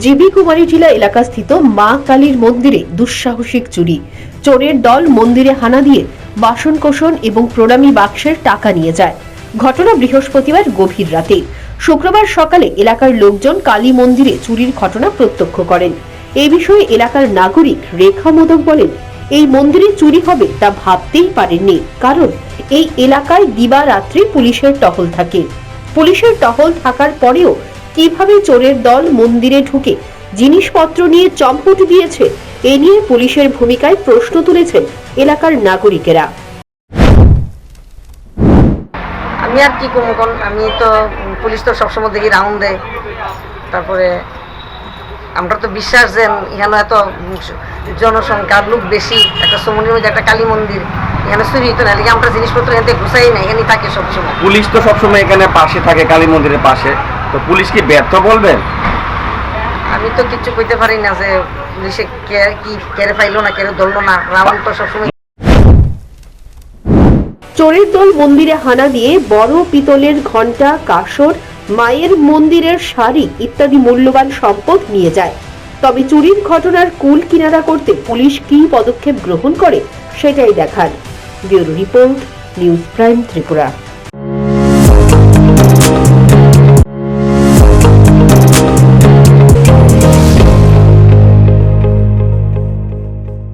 GB কুমারী টিলা এলাকাস্থিত মা কালীর মন্দিরে দুঃসাহসিক চুরি। চোরের দল মন্দিরে হানা দিয়ে বাসন কোষণ এবং প্রণামী বাক্সের টাকা নিয়ে যায়। ঘটনা বৃহস্পতিবার গভীর রাতে। শুক্রবার সকালে এলাকার লোকজন কালী মন্দিরে চুরির ঘটনা প্রত্যক্ষ করেন। এই বিষয়ে এলাকার নাগরিক রেখা মোদক বলেন, এই মন্দিরে চুরি হবে তা ভাবতেই পারেননি, কারণ এই এলাকায় দিবারাত্রি পুলিশের টহল থাকে। পুলিশের টহল থাকার পরেও কীভাবে চোরের দল মন্দিরে ঢুকে জিনিসপত্র নিয়ে চম্পট দিয়েছে এ নিয়ে পুলিশের ভূমিকায় প্রশ্ন তুলেছেন এলাকার নাগরিকেরা। আমি আর কি করব কোন আমি তো পুলিশ তো সবসময় দেখি রাউন্ড দেয়। তারপরে আমরা তো বিশ্বাস যে এখানে এত জনসংখ্যার লোক বেশি একটা সমনির মধ্যে একটা কালী মন্দির এখানে চুরি হতো না আমরা জিনিসপত্র এখান থেকে ঘুষাই না এখানে থাকে সবসময়। পুলিশ তো সবসময় এখানে পাশে থাকে কালী মন্দিরের পাশে। তো পুলিশ কি ব্যর্থ বলবেন আমি তো কিচ্ছু কইতে পারি না যে পুলিশে কে কি কেড়ে পাইলো না কেড়ে ধরলো না রাউন্ড তো সবসময় চোরের দল মন্দিরে হানা দিয়ে বড় পিতলের ঘণ্টা কাসর মায়ের মন্দিরের শাড়ি ইত্যাদি মূল্যবান সম্পদ নিয়ে যায়। তবে চুরির ঘটনার কুল কিনারা করতে পুলিশ কি পদক্ষেপ গ্রহণ করে সেটাই দেখার। Bureau report News Prime Tripura.